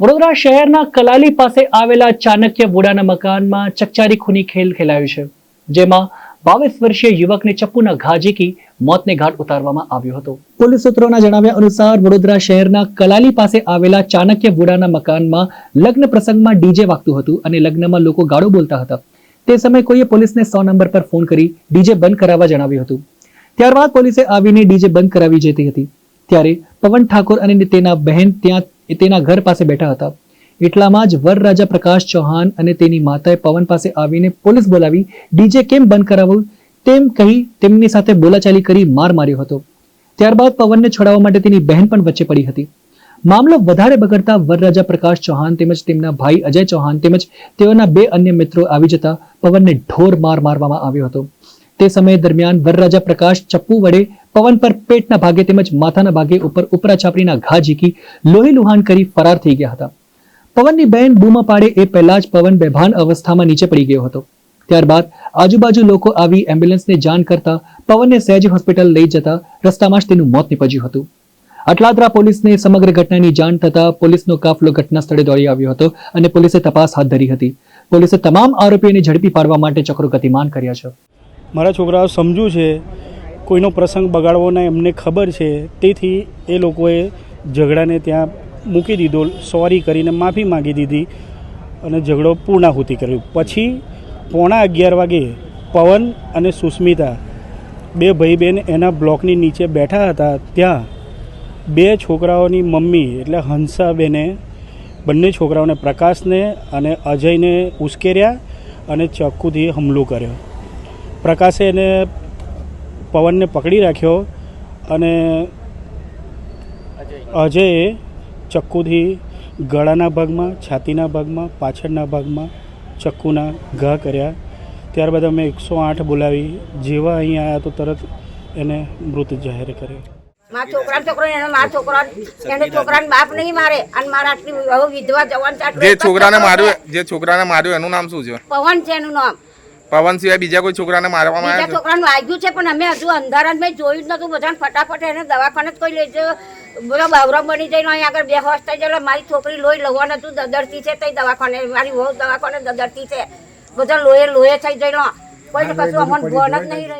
વડોદરા શહેરના કલાલી પાસે આવેલા ચાણક્ય બોડાના મકાનમાં ચકચારી ખૂની ખેલ ખેલાયું છે, જેમાં બાવીસ વર્ષીય યુવકને ચપ્પુના ઘા ઝીકી મોતને ઘાટ ઉતારવામાં આવ્યો હતો. પોલીસ સૂત્રોના જણાવ્યા અનુસાર, વડોદરા શહેરના કલાલી પાસે આવેલા ચાણક્ય બોડાના મકાનમાં લગ્ન પ્રસંગમાં ડીજે વાગતું હતું અને લગ્નમાં લોકો ગાળો બોલતા હતા. તે સમયે કોઈએ પોલીસને સો નંબર પર ફોન કરી ડીજે બંધ કરાવવા જણાવ્યું હતું. ત્યારબાદ પોલીસે આવીને ડીજે બંધ કરાવી જતી હતી. ત્યારે પવન ઠાકોર અને તેના બહેન ત્યાં તેના ઘર પાસે બેઠા હતા. એટલામાં જ વરરાજા પ્રકાશ ચૌહાણ અને તેની માતાએ પવન પાસે આવીને પોલીસ બોલાવી, ડીજે કેમ બંધ કરાવ્યું તેમ કહી તેમની સાથે બોલાચાલી કરી માર માર્યો હતો. ત્યારબાદ પવનને છોડાવવા માટે તેની બહેન પણ વચ્ચે પડી હતી. મામલો વધારે બગડતા વરરાજા પ્રકાશ ચૌહાણ તેમજ તેમના ભાઈ અજય ચૌહાણ તેમજ તેઓના બે અન્ય મિત્રો આવી જતા પવનને ઢોર માર મારવામાં આવ્યો હતો. તે સમય દરમિયાન વરરાજા પ્રકાશ, ચપ્પુ વડે પવન પર પેટના ભાગે તેમજ માથાના ભાગે ઉપર ઉપરા છાપરીના ઘા ઝીકી, લોહી લુહાણ કરી ફરાર થઈ ગયા હતા. પવનની બહેન બૂમા પાડે એ પહેલા જ પવન બેભાન અવસ્થામાં નીચે પડી ગયો હતો. ત્યારબાદ આજુબાજુ લોકો આવી એમ્બ્યુલન્સને જાણ કરતા પવનને સહેજ હોસ્પિટલ લઈ જતા રસ્તામાં જ તેનું મોત નીપજ્યું હતું. અટલાદરા પોલીસને સમગ્ર ઘટનાની જાણ થતા પોલીસનો કાફલો ઘટના સ્થળે દોડી આવ્યો હતો અને પોલીસે તપાસ હાથ ધરી હતી. પોલીસે તમામ આરોપીઓને ઝડપી પાડવા માટે ચક્રો ગતિમાન કર્યા છે. મારા છોકરાઓ સમજુ છે, કોઈનો પ્રસંગ બગાડવો ના એમને ખબર છે, તેથી એ લોકોએ ઝઘડાને ત્યાં મૂકી દીધો, સોરી કરીને માફી માંગી દીધી અને ઝઘડો પૂર્ણાહુતિ કર્યું. પછી પોણા અગિયાર વાગે પવન અને સુસ્મિતા બે ભાઈ બહેન એના બ્લોકની નીચે બેઠા હતા, ત્યાં બે છોકરાઓની મમ્મી એટલે હંસાબેને બંને છોકરાઓને પ્રકાશને અને અજયને ઉશ્કેર્યા અને ચાકુથી હુમલો કર્યો. પ્રકાશે એને પવનને પકડી રાખ્યો અને અજયે ચક્કુથી ગળાના ભાગમાં છાતીના ભાગમાં પાછળના ભાગમાં ચક્કુના ઘા કર્યા. ત્યારબાદ અમે એકસો આઠ બોલાવી. જેવા અહીં આવ્યા તો તરત એને મૃત જાહેર કર્યો. મારા છોકરા છોકરો એને મારા છોકરા એને છોકરાને બાપ નહીં મારે. અને મારા આટલી વિધવા જવાન જે છોકરાને છોકરો માર્યો જે છોકરાને માર્યો એનું નામ શું છે? પવન છે એનું નામ. પવન સિવાય બીજા કોઈ છોકરાને મારવામાં આવ્યા છોકરાનું વાગ્યું છે પણ અમે હજુ અંધારા મેં જોયું જ નતું બધાને ફટાફટ એને દવાખાને જ કોઈ લઈ જજો બધા બાવરા બની જઈને અહીં આગળ બે હોશ થઈ જાય મારી છોકરી લોહી લવા નતું દદરતી છે તઈ દવાખાને. મારી વહુ દવાખાને દદરતી છે. બધા લોહે લોહે થઈ જઈને. કોઈ કશું અમને ભણ જ નહીં રહ્યું.